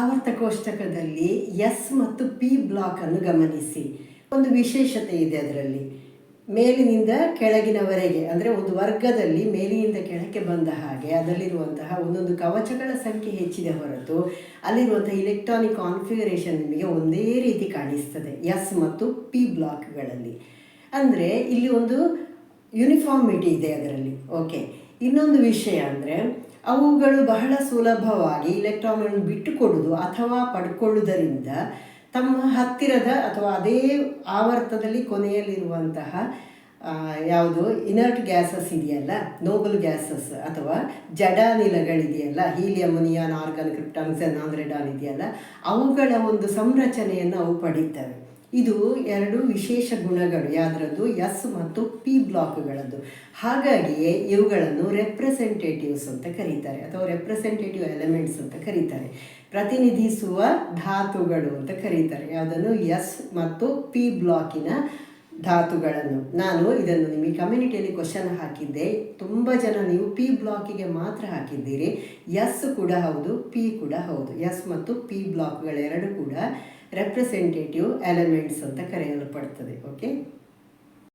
ಆವರ್ತ ಕೋಷ್ಟಕದಲ್ಲಿ ಎಸ್ ಮತ್ತು ಪಿ ಬ್ಲಾಕ್ ಅನ್ನು ಗಮನಿಸಿ. ಒಂದು ವಿಶೇಷತೆ ಇದೆ ಅದರಲ್ಲಿ. ಮೇಲಿನಿಂದ ಕೆಳಗಿನವರೆಗೆ, ಅಂದರೆ ಒಂದು ವರ್ಗದಲ್ಲಿ ಮೇಲಿನಿಂದ ಕೆಳಕ್ಕೆ ಬಂದ ಹಾಗೆ ಅದರಲ್ಲಿರುವಂತಹ ಒಂದೊಂದು ಕವಚಗಳ ಸಂಖ್ಯೆ ಹೆಚ್ಚಿದೆ ಹೊರತು ಅಲ್ಲಿರುವಂಥ ಇಲೆಕ್ಟ್ರಾನಿಕ್ ಕಾನ್ಫಿಗರೇಷನ್ ನಿಮಗೆ ಒಂದೇ ರೀತಿ ಕಾಣಿಸ್ತದೆ, ಎಸ್ ಮತ್ತು ಪಿ ಬ್ಲಾಕ್ಗಳಲ್ಲಿ. ಅಂದರೆ ಇಲ್ಲಿ ಒಂದು ಯೂನಿಫಾರ್ಮಿಟಿ ಇದೆ ಅದರಲ್ಲಿ. ಓಕೆ ಇನ್ನೊಂದು ವಿಷಯ ಅಂದರೆ ಅವುಗಳು ಬಹಳ ಸುಲಭವಾಗಿ ಇಲೆಕ್ಟ್ರಾನ್ಗಳನ್ನು ಬಿಟ್ಟುಕೊಡುವುದು ಅಥವಾ ಪಡ್ಕೊಳ್ಳುವುದರಿಂದ ತಮ್ಮ ಹತ್ತಿರದ ಅಥವಾ ಅದೇ ಆವರ್ತದಲ್ಲಿ ಕೊನೆಯಲ್ಲಿರುವಂತಹ ಯಾವುದು ಇನರ್ಟ್ ಗ್ಯಾಸಸ್ ಇದೆಯಲ್ಲ ನೋಬಲ್ ಗ್ಯಾಸಸ್ ಅಥವಾ ಜಡಾನಿಲಗಳಿದೆಯಲ್ಲ ಹೀಲಿಯಂ ನಿಯಾನ್ ಆರ್ಗನ್ ಕ್ರಿಪ್ಟಾನ್ಸನ್ ಆಂದ್ರೆಡಾನ್ ಇದೆಯಲ್ಲ, ಅವುಗಳ ಒಂದು ಸಂರಚನೆಯನ್ನು ಅವು ಪಡೀತವೆ. ಇದು ಎರಡು ವಿಶೇಷ ಗುಣಗಳು, ಯಾವುದರದ್ದು? ಎಸ್ ಮತ್ತು ಪಿ ಬ್ಲಾಕ್ಗಳದ್ದು. ಹಾಗಾಗಿಯೇ ಇವುಗಳನ್ನು ರೆಪ್ರೆಸೆಂಟೇಟಿವ್ಸ್ ಅಂತ ಕರೀತಾರೆ, ಅಥವಾ ರೆಪ್ರೆಸೆಂಟೇಟಿವ್ ಎಲಿಮೆಂಟ್ಸ್ ಅಂತ ಕರೀತಾರೆ. ಪ್ರತಿನಿಧಿಸುವ ಧಾತುಗಳು ಅಂತ ಕರೀತಾರೆ. ಯಾವುದನ್ನು? ಎಸ್ ಮತ್ತು ಪಿ ಬ್ಲಾಕಿನ ಧಾತುಗಳನ್ನು. ನಾನು ಇದನ್ನು ನಿಮಗೆ ಕಮ್ಯುನಿಟಿಯಲ್ಲಿ ಕ್ವಶನ್ ಹಾಕಿದ್ದೆ. ತುಂಬ ಜನ ನೀವು ಪಿ ಬ್ಲಾಕಿಗೆ ಮಾತ್ರ ಹಾಕಿದ್ದೀರಿ. ಎಸ್ ಕೂಡ ಹೌದು, ಪಿ ಕೂಡ ಹೌದು. ಎಸ್ ಮತ್ತು ಪಿ ಬ್ಲಾಕ್ಗಳೆರಡು ಕೂಡ ರೆಪ್ರೆಸೆಂಟೇಟಿವ್ ಎಲಿಮೆಂಟ್ಸ್ ಅಂತ ಕರೆಯಲ್ಪಡ್ತದೆ ಓಕೆ